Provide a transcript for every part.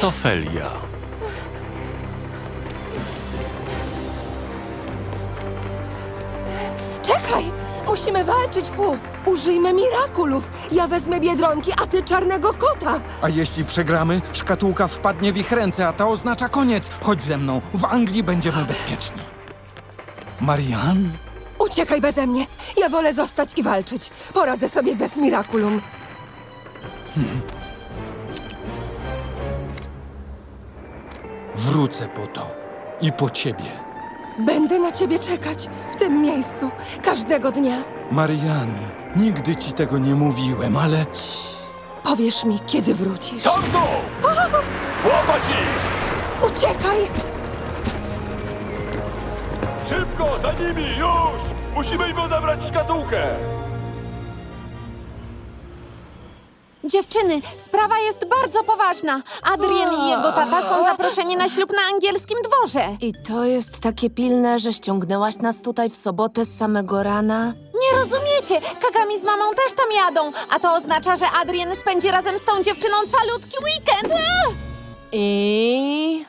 co Felia. Czekaj! Musimy walczyć, Fu! Użyjmy mirakulów! Ja wezmę biedronki, a ty czarnego kota! A jeśli przegramy, szkatułka wpadnie w ich ręce, a to oznacza koniec. Chodź ze mną, w Anglii będziemy bezpieczni. Marian? Uciekaj beze mnie! Ja wolę zostać i walczyć. Poradzę sobie bez mirakulum. Wrócę po to. I po ciebie. Będę na ciebie czekać w tym miejscu każdego dnia. Marian, nigdy ci tego nie mówiłem, ale... Powiesz mi, kiedy wrócisz. Tam są! Łapać ich! Uciekaj! Szybko, za nimi, już! Musimy im odebrać szkatułkę! Dziewczyny, sprawa jest bardzo poważna. Adrian i jego tata są zaproszeni na ślub na angielskim dworze. I to jest takie pilne, że ściągnęłaś nas tutaj w sobotę z samego rana? Nie rozumiecie, Kagami z mamą też tam jadą, a to oznacza, że Adrian spędzi razem z tą dziewczyną calutki weekend. A! I...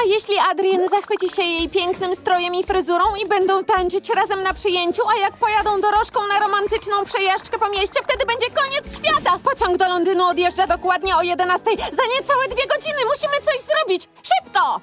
A jeśli Adrian zachwyci się jej pięknym strojem i fryzurą i będą tańczyć razem na przyjęciu, a jak pojadą dorożką na romantyczną przejażdżkę po mieście, wtedy będzie koniec świata! Pociąg do Londynu odjeżdża dokładnie o 11. Za niecałe dwie godziny musimy coś zrobić! Szybko!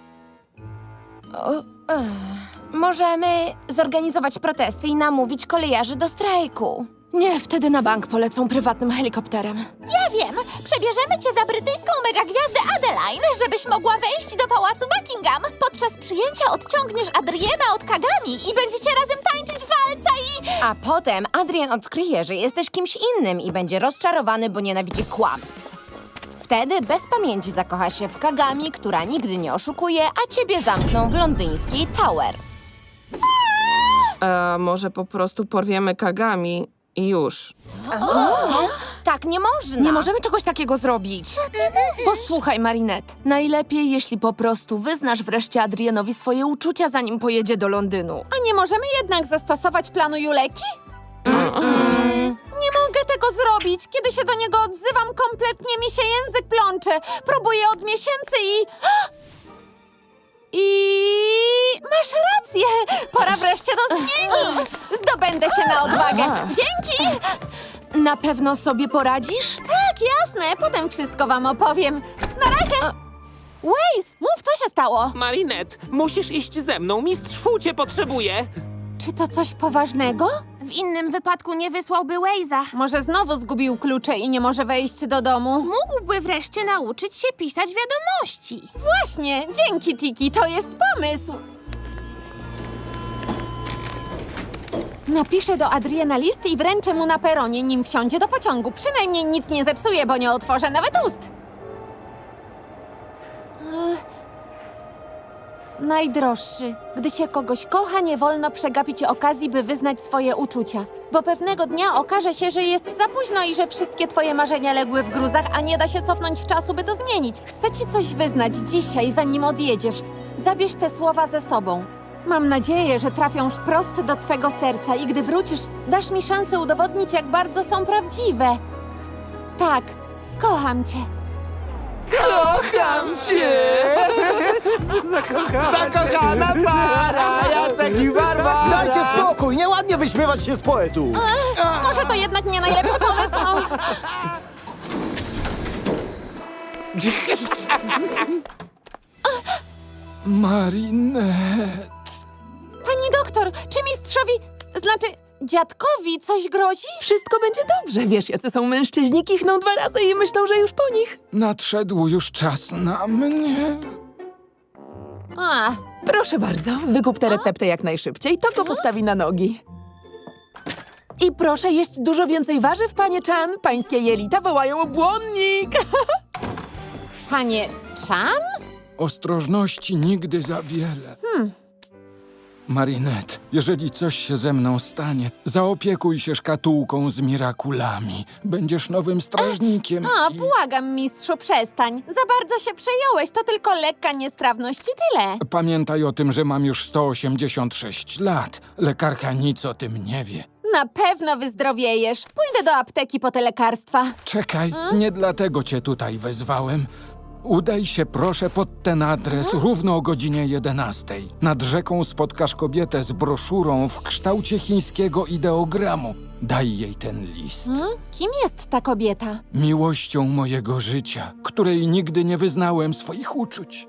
Możemy zorganizować protesty i namówić kolejarzy do strajku. Nie, wtedy na bank polecą prywatnym helikopterem. Ja wiem! Przebierzemy cię za brytyjską megagwiazdę Adeline, żebyś mogła wejść do pałacu Buckingham. Podczas przyjęcia odciągniesz Adriena od Kagami i będziecie razem tańczyć walca i... A potem Adrian odkryje, że jesteś kimś innym i będzie rozczarowany, bo nienawidzi kłamstw. Wtedy bez pamięci zakocha się w Kagami, która nigdy nie oszukuje, a ciebie zamkną w londyńskiej Tower. A może po prostu porwiemy Kagami i już. Tak nie można. Nie możemy czegoś takiego zrobić. Posłuchaj, Marinette. Najlepiej, jeśli po prostu wyznasz wreszcie Adrianowi swoje uczucia, zanim pojedzie do Londynu. A nie możemy jednak zastosować planu Juleki? Nie mogę tego zrobić. Kiedy się do niego odzywam, kompletnie mi się język plącze. Próbuję od miesięcy i... I... Masz rację! Pora wreszcie to zmienić! Zdobędę się na odwagę. Dzięki! Na pewno sobie poradzisz? Tak, jasne. Potem wszystko wam opowiem. Na razie! Waze, mów, co się stało? Marinette, musisz iść ze mną. Mistrz Fu cię potrzebuje. Czy to coś poważnego? W innym wypadku nie wysłałby Waze'a. Może znowu zgubił klucze i nie może wejść do domu? Mógłby wreszcie nauczyć się pisać wiadomości. Właśnie, dzięki Tiki, to jest pomysł. Napiszę do Adriana list i wręczę mu na peronie, nim wsiądzie do pociągu. Przynajmniej nic nie zepsuje, bo nie otworzę nawet ust. Ech. Najdroższy, gdy się kogoś kocha, nie wolno przegapić okazji, by wyznać swoje uczucia. Bo pewnego dnia okaże się, że jest za późno i że wszystkie twoje marzenia legły w gruzach, a nie da się cofnąć czasu, by to zmienić. Chcę ci coś wyznać dzisiaj, zanim odjedziesz. Zabierz te słowa ze sobą. Mam nadzieję, że trafią wprost do twego serca i gdy wrócisz, dasz mi szansę udowodnić, jak bardzo są prawdziwe. Tak, kocham cię. Kocham cię! Zakochana para, Jacek i Barba! Dajcie spokój, nieładnie wyśmiewać się z poetu. Może to jednak nie najlepszy pomysł. Marinette... Pani doktor, czy mistrzowi, znaczy dziadkowi coś grozi? Wszystko będzie dobrze. Wiesz, jacy są mężczyźni, kichną dwa razy i myślą, że już po nich. Nadszedł już czas na mnie. A, Proszę bardzo, wykup tę receptę jak najszybciej, to go postawi na nogi. I proszę jeść dużo więcej warzyw, panie Chan. Pańskie jelita wołają o błonnik. panie Chan? Ostrożności nigdy za wiele. Marinette, jeżeli coś się ze mną stanie, zaopiekuj się szkatułką z mirakulami. Będziesz nowym strażnikiem. A, i- błagam, mistrzu, przestań. Za bardzo się przejąłeś, to tylko lekka niestrawność i tyle. Pamiętaj o tym, że mam już 186 lat. Lekarka nic o tym nie wie. Na pewno wyzdrowiejesz. Pójdę do apteki po te lekarstwa. Czekaj, nie dlatego cię tutaj wezwałem. Udaj się proszę pod ten adres równo o godzinie 11. Nad rzeką spotkasz kobietę z broszurą w kształcie chińskiego ideogramu. Daj jej ten list. Hmm? Kim jest ta kobieta? Miłością mojego życia, której nigdy nie wyznałem swoich uczuć.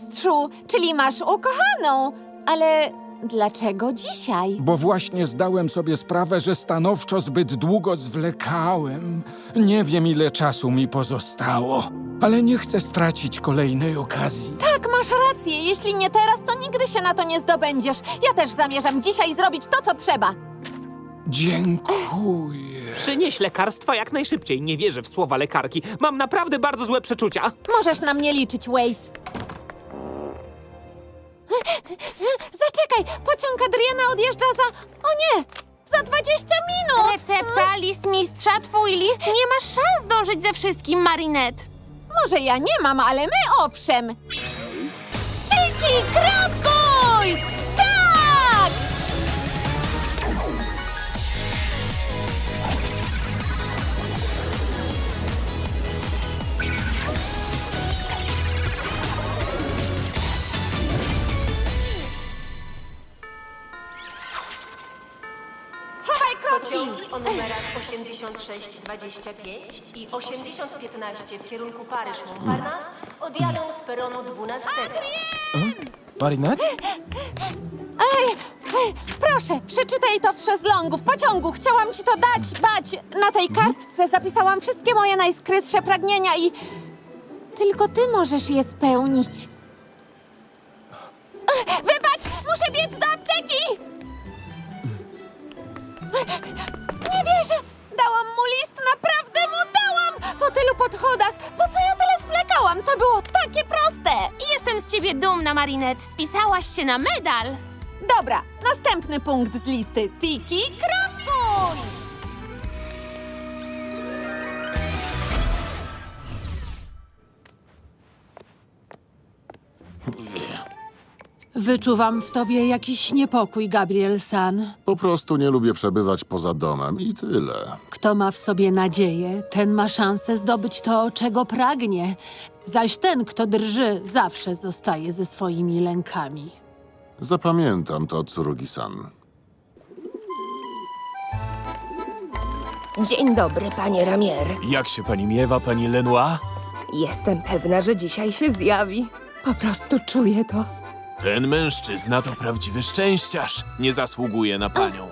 Mistrzu, czyli masz ukochaną. Ale dlaczego dzisiaj? Bo właśnie zdałem sobie sprawę, że stanowczo zbyt długo zwlekałem. Nie wiem, ile czasu mi pozostało, ale nie chcę stracić kolejnej okazji. Tak, masz rację. Jeśli nie teraz, to nigdy się na to nie zdobędziesz. Ja też zamierzam dzisiaj zrobić to, co trzeba. Dziękuję. Przynieś lekarstwa jak najszybciej. Nie wierzę w słowa lekarki. Mam naprawdę bardzo złe przeczucia. Możesz na mnie liczyć, Waze. Zaczekaj, pociąg Adriana odjeżdża za... O nie! Za 20 minut! Recepta, list mistrza, twój list. Nie masz szans zdążyć ze wszystkim, Marinette. Może ja nie mam, ale my owszem. Tiki, krakuj! 8625 i 8015 w kierunku Paryż-Montparnasse odjadą z peronu 12. Marinette? Ej, ej, proszę, przeczytaj to w szezlongu, w pociągu. Chciałam ci to dać, bać. Na tej kartce zapisałam wszystkie moje najskrytsze pragnienia i... Tylko ty możesz je spełnić. Ech, Wybacz, muszę biec do apteki! To było takie proste! Jestem z ciebie dumna, Marinette. Spisałaś się na medal. Dobra, następny punkt z listy. Tiki, krakuj! Wyczuwam w tobie jakiś niepokój, Gabriel San. Po prostu nie lubię przebywać poza domem i tyle. Kto ma w sobie nadzieję, ten ma szansę zdobyć to, czego pragnie. Zaś ten, kto drży, zawsze zostaje ze swoimi lękami. Zapamiętam to, Tsurugi-san. Dzień dobry, panie Ramier. Jak się pani miewa, pani Lenoir? Jestem pewna, że dzisiaj się zjawi. Po prostu czuję to. Ten mężczyzna to prawdziwy szczęściarz. Nie zasługuje na panią.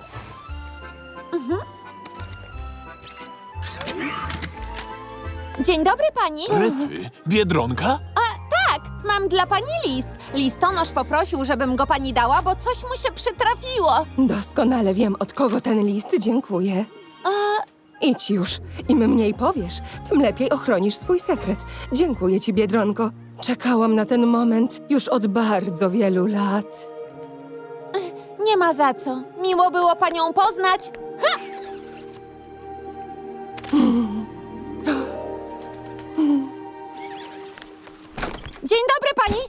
Dzień dobry pani. Rety, Biedronka? Tak, mam dla pani list. Listonosz poprosił, żebym go pani dała, bo coś mu się przytrafiło. Doskonale wiem, od kogo ten list. Dziękuję. Idź już. Im mniej powiesz, tym lepiej ochronisz swój sekret. Dziękuję ci, Biedronko. Czekałam na ten moment już od bardzo wielu lat. Nie ma za co. Miło było panią poznać. Ha! Dzień dobry pani.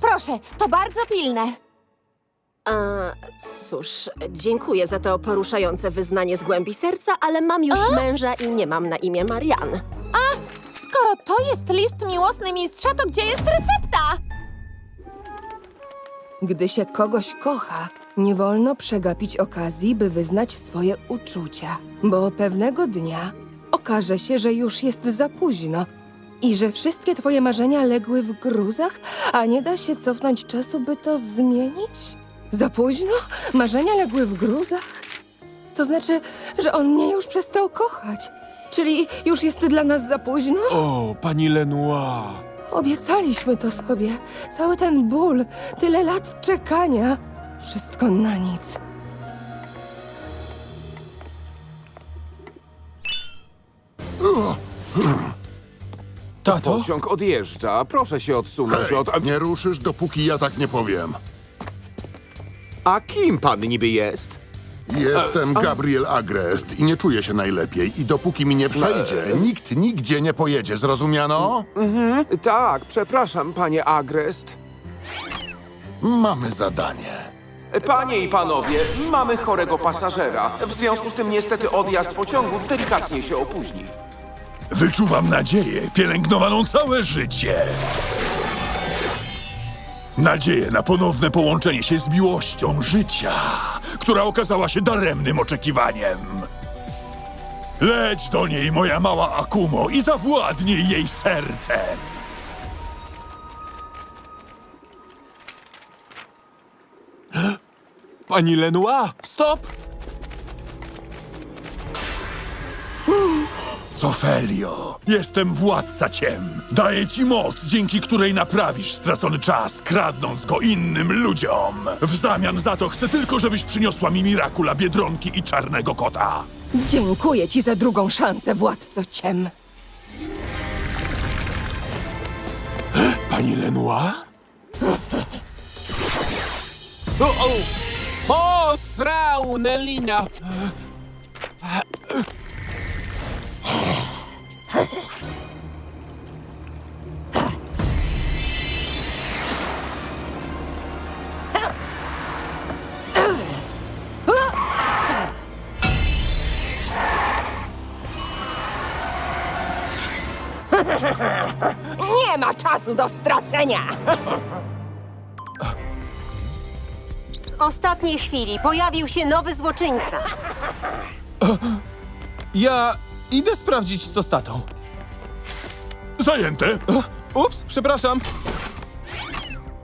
Proszę, to bardzo pilne. Cóż, dziękuję za to poruszające wyznanie z głębi serca, ale mam już męża i nie mam na imię Marian. Skoro to jest list miłosny mistrza, to gdzie jest recepta? Gdy się kogoś kocha, nie wolno przegapić okazji, by wyznać swoje uczucia, bo pewnego dnia okaże się, że już jest za późno i że wszystkie twoje marzenia legły w gruzach, a nie da się cofnąć czasu, by to zmienić? Za późno? Marzenia legły w gruzach? To znaczy, że on mnie już przestał kochać. Czyli już jest dla nas za późno? O, pani Lenoir. Obiecaliśmy to sobie. Cały ten ból, tyle lat czekania. Wszystko na nic. Tato? Pociąg odjeżdża. Proszę się odsunąć Hej, od... nie ruszysz, dopóki ja tak nie powiem. A kim pan niby jest? Jestem Gabriel Agrest i nie czuję się najlepiej. I dopóki mi nie przejdzie, nikt nigdzie nie pojedzie, zrozumiano? Tak, przepraszam, panie Agrest. Mamy zadanie. Panie i panowie, mamy chorego pasażera. W związku z tym niestety odjazd pociągu delikatnie się opóźni. Wyczuwam nadzieję, pielęgnowaną całe życie. Nadzieję na ponowne połączenie się z miłością życia, która okazała się daremnym oczekiwaniem. Leć do niej, moja mała Akumo, i zawładnij jej sercem. Pani Lenoir, stop! Cofelio, jestem władca ciem. Daję ci moc, dzięki której naprawisz stracony czas, kradnąc go innym ludziom. W zamian za to chcę tylko, żebyś przyniosła mi Mirakula, Biedronki i Czarnego Kota. Dziękuję ci za drugą szansę, władco ciem. Pani Lenoir? O, o! Rau, Nelina! Czasu do stracenia! Z ostatniej chwili pojawił się nowy złoczyńca. Ja idę sprawdzić co z tatą. Zajęte? Ups, przepraszam.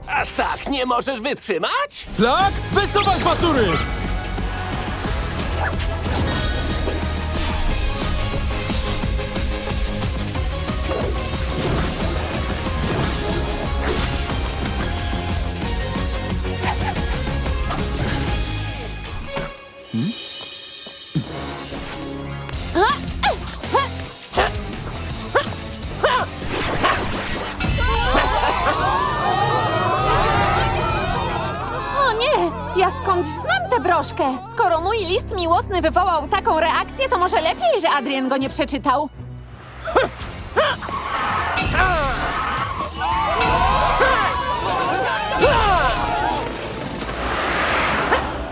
Aż tak, nie możesz wytrzymać? Plak, wysuwaj pasury! Wywołał taką reakcję, to może lepiej, że Adrian go nie przeczytał.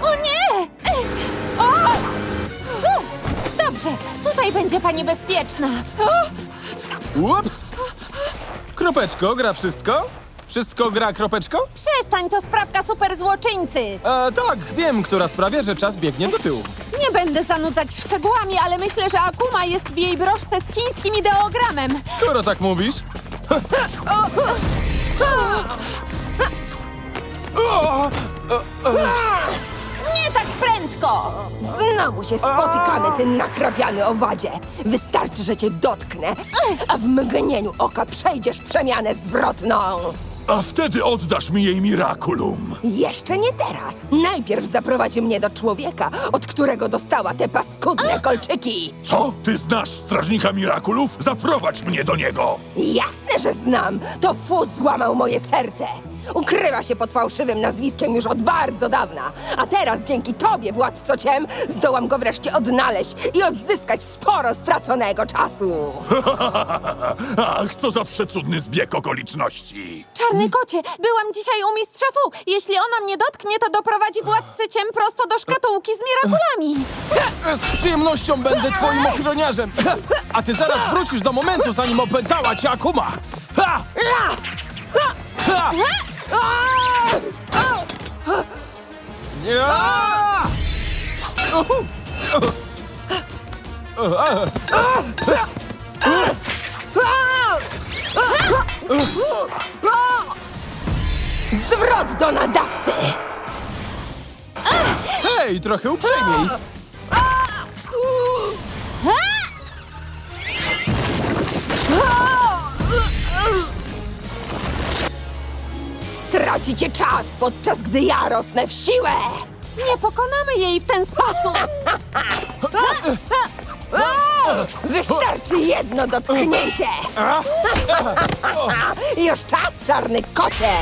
O nie! O! Dobrze, tutaj będzie pani bezpieczna. Ups! Kropeczko, gra wszystko? Wszystko gra kropeczko? Przestań, to sprawka super złoczyńcy. E, tak, wiem, która sprawia, że czas biegnie do tyłu. Nie będę zanudzać szczegółami, ale myślę, że Akuma jest w jej broszce z chińskim ideogramem. Skoro tak mówisz. Nie tak prędko! Znowu się spotykamy, ty nakrapiany owadzie. Wystarczy, że cię dotknę, a w mgnieniu oka przejdziesz przemianę zwrotną. A wtedy oddasz mi jej Mirakulum. Jeszcze nie teraz. Najpierw zaprowadzi mnie do człowieka, od którego dostała te paskudne kolczyki. Co? Ty znasz strażnika Mirakulów? Zaprowadź mnie do niego. Jasne, że znam. To Fu złamał moje serce. Ukrywa się pod fałszywym nazwiskiem już od bardzo dawna. A teraz dzięki tobie, władco ciem, zdołam go wreszcie odnaleźć i odzyskać sporo straconego czasu. Ach, co za przecudny zbieg okoliczności. Czarny kocie, byłam dzisiaj u mistrza Fu. Jeśli ona mnie dotknie, to doprowadzi władcę ciem prosto do szkatułki z mirakulami. Z przyjemnością będę twoim ochroniarzem. A ty zaraz wrócisz do momentu, zanim opętała cię Akuma. Ha! Ha! Ja! Zwrot do nadawcy! Hej, trochę uprzejmiej. Tracicie czas, podczas gdy ja rosnę w siłę! Nie pokonamy jej w ten sposób. Wystarczy jedno dotknięcie! Już czas, czarny kocie!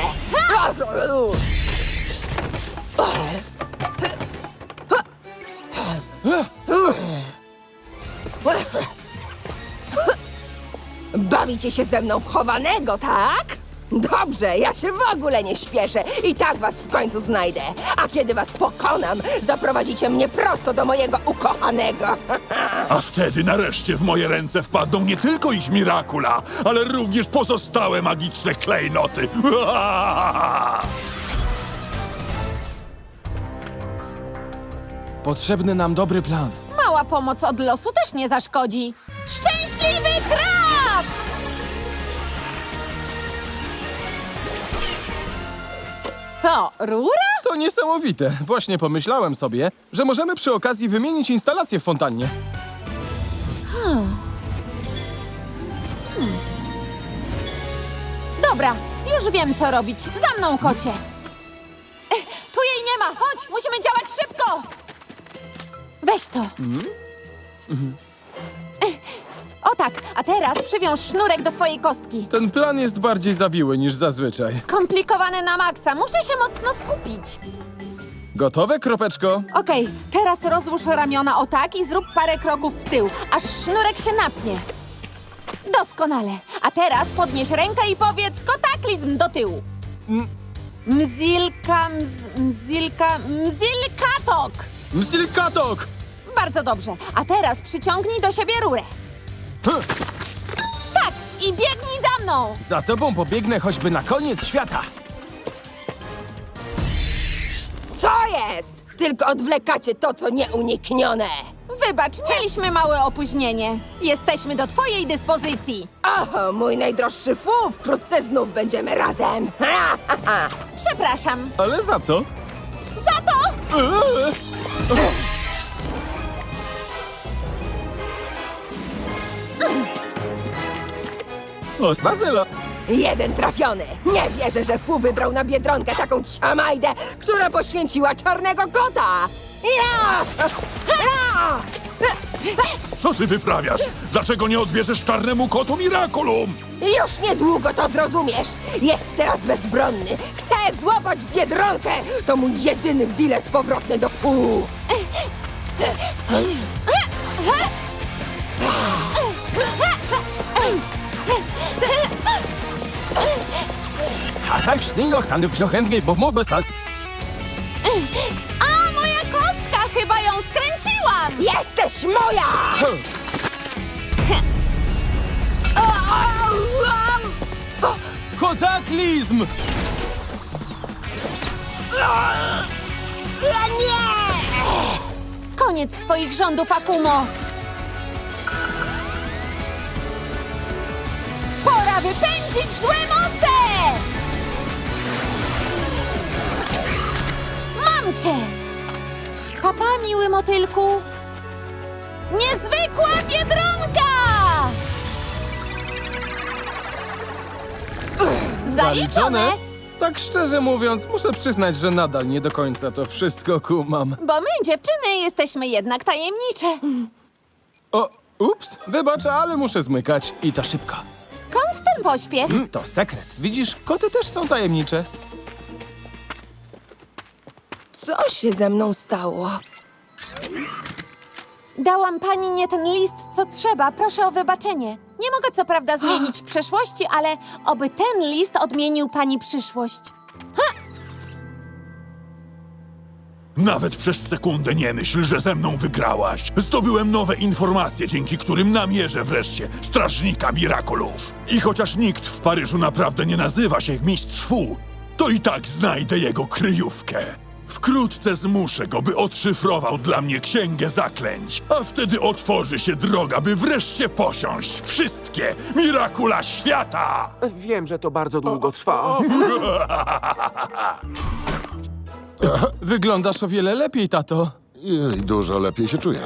Bawicie się ze mną w chowanego, tak? Dobrze, ja się w ogóle nie śpieszę i tak was w końcu znajdę. A kiedy was pokonam, zaprowadzicie mnie prosto do mojego ukochanego. A wtedy nareszcie w moje ręce wpadną nie tylko ich Mirakula, ale również pozostałe magiczne klejnoty. Potrzebny nam dobry plan. Mała pomoc od losu też nie zaszkodzi. Szczęśliwy Co, rura? To niesamowite. Właśnie pomyślałem sobie, że możemy przy okazji wymienić instalację w fontannie. Dobra, już wiem, co robić. Za mną, kocie. Eh, Tu jej nie ma. Chodź, musimy działać szybko. Weź to. Tak, a teraz przywiąż sznurek do swojej kostki. Ten plan jest bardziej zawiły niż zazwyczaj. Komplikowany na maksa. Muszę się mocno skupić. Gotowe, kropeczko? Okej, teraz rozłóż ramiona o tak i zrób parę kroków w tył, aż sznurek się napnie. Doskonale. A teraz podnieś rękę i powiedz kotaklizm do tyłu. Mzilka, mz, mzilka, mzilkatok. Msilkatok! Bardzo dobrze. A teraz przyciągnij do siebie rurę. Tak, i biegnij za mną. Za tobą pobiegnę choćby na koniec świata. Co jest? Tylko odwlekacie to, co nieuniknione. Wybacz, mieliśmy małe opóźnienie. Jesteśmy do twojej dyspozycji. O, mój najdroższy fu, wkrótce znów będziemy razem. Ha, ha, ha. Przepraszam. Ale za co? Za to! Eee! Osna Jeden trafiony. Nie wierzę, że fu wybrał na Biedronkę taką ciamajdę, która poświęciła czarnego kota. Ja! Ja! Co ty wyprawiasz? Dlaczego nie odbierzesz czarnemu kotu Mirakulum? Już niedługo to zrozumiesz. Jest teraz bezbronny. Chce złapać Biedronkę. To mój jedyny bilet powrotny do fu. Tak wszystkiego handlu chętnie, bo mogę stać. A, moja kostka! Chyba ją skręciłam! Jesteś moja! Kotaklizm! Koniec twoich rządów, Akumo! Pora wypędzić złe moce! Mam cię! Papa, miły motylku! Niezwykła biedronka! Zaliczone! Tak szczerze mówiąc, muszę przyznać, że nadal nie do końca to wszystko kumam. Bo my, dziewczyny, jesteśmy jednak tajemnicze. O, ups, wybacz, ale muszę zmykać. I to szybko. Pośpiech? Mm, to sekret. Widzisz, koty też są tajemnicze. Co się ze mną stało? Dałam pani nie ten list, co trzeba. Proszę o wybaczenie. Nie mogę co prawda zmienić przeszłości, ale oby ten list odmienił pani przyszłość. Nawet przez sekundę nie myśl, że ze mną wygrałaś. Zdobyłem nowe informacje, dzięki którym namierzę wreszcie strażnika Mirakulów. I chociaż nikt w Paryżu naprawdę nie nazywa się Mistrz Fu, to i tak znajdę jego kryjówkę. Wkrótce zmuszę go, by odszyfrował dla mnie księgę zaklęć, a wtedy otworzy się droga, by wreszcie posiąść wszystkie Mirakula świata! Wiem, że to bardzo długo trwa. Wyglądasz o wiele lepiej, tato. I dużo lepiej się czuję.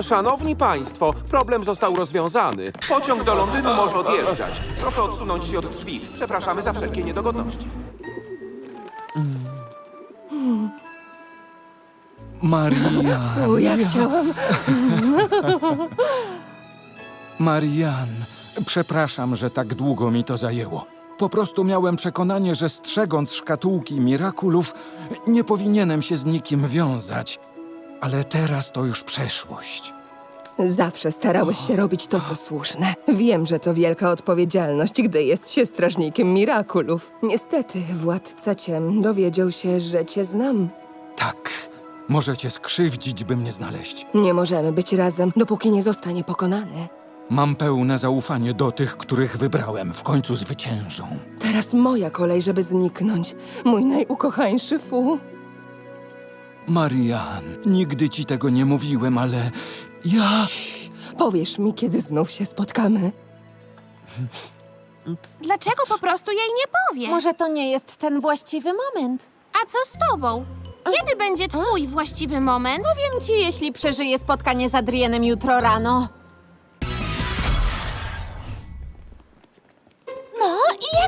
Szanowni Państwo, problem został rozwiązany. Pociąg do Londynu może odjeżdżać. Proszę odsunąć się od drzwi. Przepraszamy za wszelkie niedogodności. Maria. U, ja chciałam... Marian, przepraszam, że tak długo mi to zajęło. Po prostu miałem przekonanie, że strzegąc szkatułki Mirakulów, nie powinienem się z nikim wiązać. Ale teraz to już przeszłość. Zawsze starałeś się robić to, co słuszne. Wiem, że to wielka odpowiedzialność, gdy jest się strażnikiem Mirakulów. Niestety, władca ciem dowiedział się, że cię znam. Tak. Możecie skrzywdzić, by mnie znaleźć. Nie możemy być razem, dopóki nie zostanie pokonany. Mam pełne zaufanie do tych, których wybrałem. W końcu zwyciężą. Teraz moja kolej, żeby zniknąć. Mój najukochańszy fu. Marian, nigdy ci tego nie mówiłem, ale ja... Powiesz mi, kiedy znów się spotkamy. Dlaczego po prostu jej nie powie? Może to nie jest ten właściwy moment. A co z tobą? Kiedy będzie twój właściwy moment? Powiem ci, jeśli przeżyję spotkanie z Adrienem jutro rano.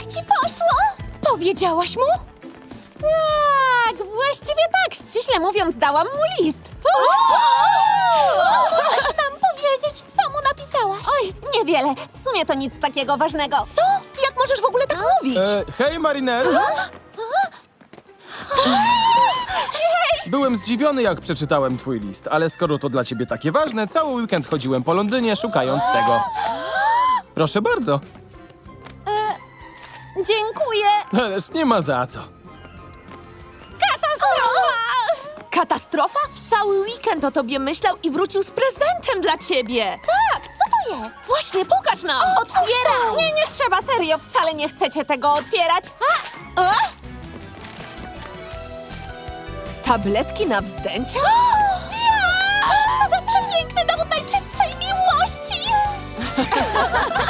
Jak ci poszło? Powiedziałaś mu? Tak, właściwie tak. Ściśle mówiąc, dałam mu list. Możesz nam powiedzieć, co mu napisałaś? Oj, niewiele. W sumie to nic takiego ważnego. Co? Jak możesz w ogóle tak mówić? E, hej, Mariner! Byłem zdziwiony, jak przeczytałem twój list, ale skoro to dla ciebie takie ważne, cały weekend chodziłem po Londynie, szukając tego. Proszę bardzo. Dziękuję. Ależ nie ma za co. Katastrofa? Cały weekend o tobie myślał i wrócił z prezentem dla ciebie. Tak, co to jest? Właśnie, pokaż nam! Otwieram! Nie, nie trzeba, serio, wcale nie chcecie tego otwierać. A! A! Tabletki na wzdęcia? Co za przepiękny dowód najczystszej miłości!